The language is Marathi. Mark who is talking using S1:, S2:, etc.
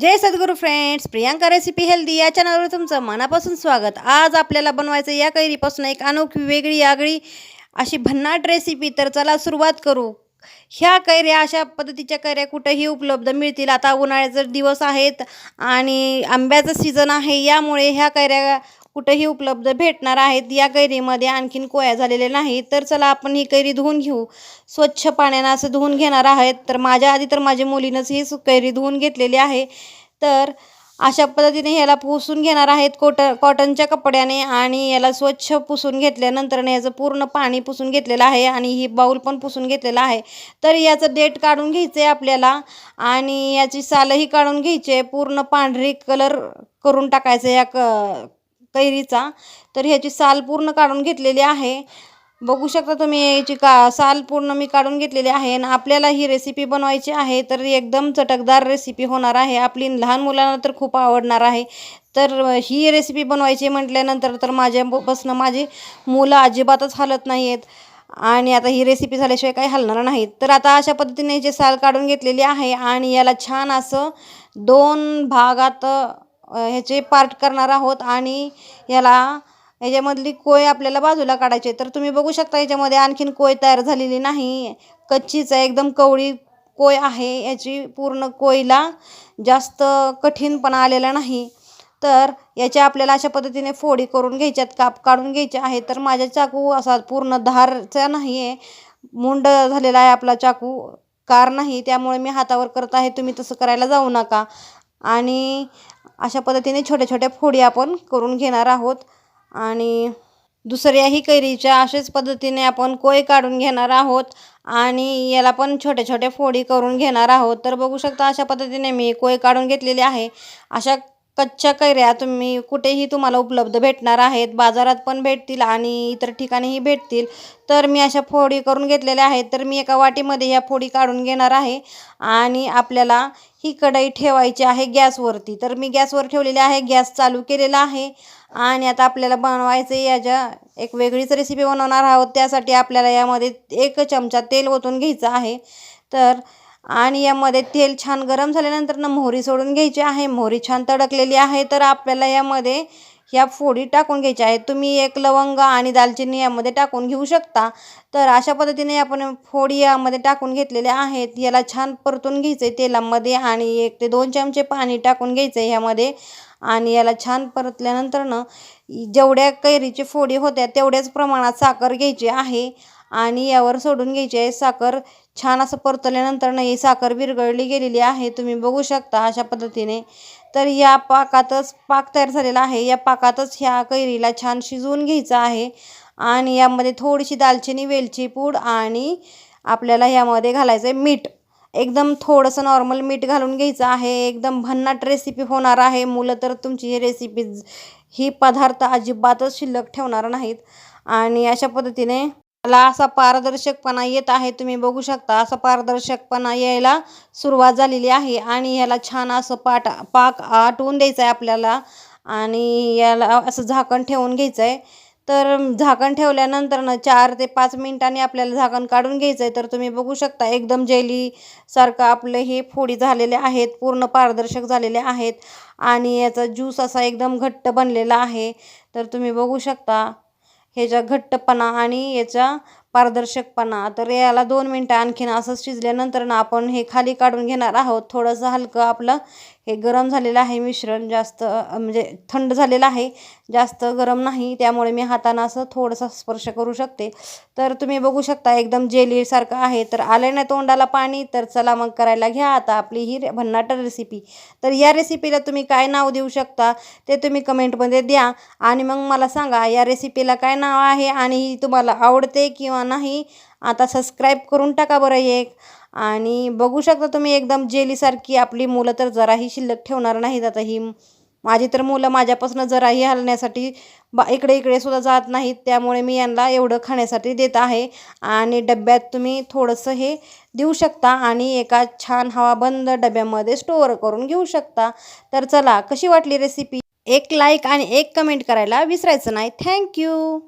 S1: जय सद्गुरू फ्रेंड्स प्रियांका रेसिपी हेल्दी या चॅनलवर तुमचं मनापासून स्वागत. आज आपल्याला बनवायचं या कैरीपासून एक अनोखी वेगळी आगळी अशी भन्नाट रेसिपी तर चला सुरुवात करू. ह्या कैऱ्या अशा पद्धतीच्या कैऱ्या कुठेही उपलब्ध मिळतील. आता उन्हाळ्याचे दिवस आहेत आणि आंब्याचं सीझन आहे. यामुळे ह्या कैऱ्या कुठेही उपलब्ध भेटणार आहेत. या कैरीमध्ये आणखीन कोया झालेल्या नाही. तर चला आपण ही कैरी धुवून घेऊ. स्वच्छ पाण्यानं असं धुवून घेणार आहेत. तर माझ्या आधी तर माझ्या मुलीनंच ही सु- कैरी धुवून घेतलेली आहे. तर अशा पद्धतीने ह्याला पुसून घेणार आहेत कोट कॉटनच्या कपड्याने आणि याला स्वच्छ पुसून घेतल्यानंतर याचं पूर्ण पाणी पुसून घेतलेलं आहे आणि ही बाऊल पण पुसून घेतलेला आहे. तर याचं डेट काढून घ्यायचं आहे आपल्याला आणि याची सालही काढून घ्यायची आहे पूर्ण पांढरी कलर करून टाकायचं या क कैरीचा तर ह्याची साल पूर्ण काढून घेतलेली आहे. बघू शकता तुम्ही याची का साल पूर्ण मी काढून घेतलेली आहे आणि आपल्याला ही रेसिपी बनवायची आहे तर एकदम चटकदार रेसिपी होणार आहे. आपली लहान मुलांना तर खूप आवडणार आहे. तर ही रेसिपी बनवायची म्हटल्यानंतर तर माझ्यापासून माझी मुलं अजिबातच हलत नाही आहेत आणि आता ही रेसिपी झाल्याशिवाय काही हलणार नाहीत. तर आता अशा पद्धतीने जे साल काढून घेतलेली आहे आणि याला छान असं दोन भागात ह्याचे पार्ट करणार आहोत आणि याला याच्यामधली कोय आपल्याला बाजूला काढायची तर तुम्ही बघू शकता याच्यामध्ये आणखीन कोय तयार झालेली नाही. कच्चीच आहे एकदम कवळी कोय आहे. याची पूर्ण कोयला जास्त कठीणपणा आलेला नाही. तर याच्या आपल्याला अशा पद्धतीने फोडी करून घ्यायच्यात काप काढून घ्यायचे आहे तर माझ्या चाकू असा पूर्ण धारचा नाही आहे मुंड झालेला आहे आपला चाकू कार नाही. त्यामुळे मी हातावर करत आहे. तुम्ही तसं करायला जाऊ नका. आणि अशा पद्धतीने छोट्या छोट्या फोडी आपण करून घेणार आहोत. आणि दुसऱ्याही कैरीच्या अशाच पद्धतीने आपण कोय काढून घेणार आहोत आणि याला पण छोट्या छोट्या फोडी करून घेणार आहोत. तर बघू शकता अशा पद्धतीने मी कोय काढून घेतलेली आहे. अशा कच्च्या कैऱ्या तुम्ही कुठेही तुम्हाला उपलब्ध भेटणार आहेत. बाजारात पण भेटतील आणि इतर ठिकाणीही भेटतील. तर मी अशा फोडी करून घेतलेल्या आहेत. तर मी एका वाटीमध्ये ह्या फोडी काढून घेणार आहे. आणि आपल्याला ही कढई ठेवायची आहे गॅसवरती. तर मी गॅसवर ठेवलेली आहे. गॅस चालू केलेला आहे. आणि आता आपल्याला बनवायचं आहे. याच्या एक वेगळीच रेसिपी बनवणार आहोत. त्यासाठी आपल्याला यामध्ये एक चमचा तेल ओतून घ्यायचं आहे. तर आणि यामध्ये तेल छान गरम झाल्यानंतर ना मोहरी सोडून घ्यायची आहे. मोहरी छान तडकलेली आहे. तर आपल्याला यामध्ये ह्या फोडी टाकून घ्यायच्या आहेत. तुम्ही एक लवंग आणि दालचिनी यामध्ये टाकून घेऊ शकता. तर अशा पद्धतीने आपण फोडी यामध्ये टाकून घेतलेल्या आहेत. याला छान परतून घ्यायचं आहे तेलामध्ये आणि एक ते दोन चमचे पाणी टाकून घ्यायचं आहे ह्यामध्ये आणि याला छान परतल्यानंतर ना जेवढ्या कैरीची फोडी होत्या तेवढ्याच प्रमाणात साखर घ्यायची आहे. आणि यावर सोडून घ्यायची आहे. साखर छान असं परतल्यानंतर ना ही साखर विरघळली गेलेली आहे. तुम्ही बघू शकता अशा पद्धतीने. तर या पाकातच पाक तयार झालेला आहे. या पाकातच ह्या कैरीला छान शिजवून घ्यायचं आहे. आणि यामध्ये थोडीशी दालचिनी वेलची पूड आणि आपल्याला यामध्ये घालायचं आहे मीठ. एकदम थोडंसं नॉर्मल मीठ घालून घ्यायचं आहे. एकदम भन्नाट रेसिपी होणार आहे. मुलं तर तुमची ही रेसिपी ही पदार्थ अजिबातच शिल्लक ठेवणार नाहीत. आणि अशा पद्धतीने मला असा पारदर्शकपणा येत आहे. तुम्ही बघू शकता असा पारदर्शकपणा यायला सुरुवात झालेली आहे. आणि याला छान असं पाट पाक आटवून द्यायचं आहे आपल्याला. आणि याला असं झाकण ठेवून घ्यायचं आहे तर झाकण ठेवल्यानंतर ना चार ते पाच मिनिटांनी आपल्याला झाकण काढून घ्यायचं आहे तर तुम्ही बघू शकता एकदम जेलीसारखं आपलं हे फोडी झालेले आहेत पूर्ण पारदर्शक झालेले आहेत आणि याचा ज्यूस असा एकदम घट्ट बनलेला आहे. तर तुम्ही बघू शकता ह्याचा घट्टपणा आणि याचा पारदर्शकपणा. तर याला दोन मिनटं आणखीन असं शिजल्यानंतर ना आपण हे खाली काढून घेणार आहोत. थोडंसं हलकं आपलं हे गरम झालेलं आहे मिश्रण जास्त म्हणजे थंड झालेलं आहे जास्त गरम नाही त्यामुळे मी हातानं असं थोडंसं स्पर्श करू शकते. तर तुम्ही बघू शकता एकदम जेलीसारखं आहे. तर आलं नाही तोंडाला पाणी तर चला मग करायला घ्या आता आपली ही रे- भन्नाट रेसिपी तर या रेसिपीला तुम्ही काय नाव देऊ शकता ते तुम्ही कमेंटमध्ये द्या. आणि मग मला सांगा या रेसिपीला काय नाव आहे आणि ही तुम्हाला आवडते किंवा नाही आता सबस्क्राईब करून टाका बरं एक. आणि बघू शकता तुम्ही एकदम जेलीसारखी आपली मुलं तर जराही शिल्लक ठेवणार नाहीत आता ही. माझी तर मुलं माझ्यापासून जराही हलण्यासाठी बा इकडे इकडे सुद्धा जात नाहीत. त्यामुळे मी यांना एवढं खाण्यासाठी देत आहे. आणि डब्यात तुम्ही थोडंसं हे देऊ शकता आणि एका छान हवाबंद डब्यामध्ये स्टोअर करून घेऊ शकता. तर चला कशी वाटली रेसिपी एक लाईक आणि एक कमेंट करायला विसरायचं नाही. थँक्यू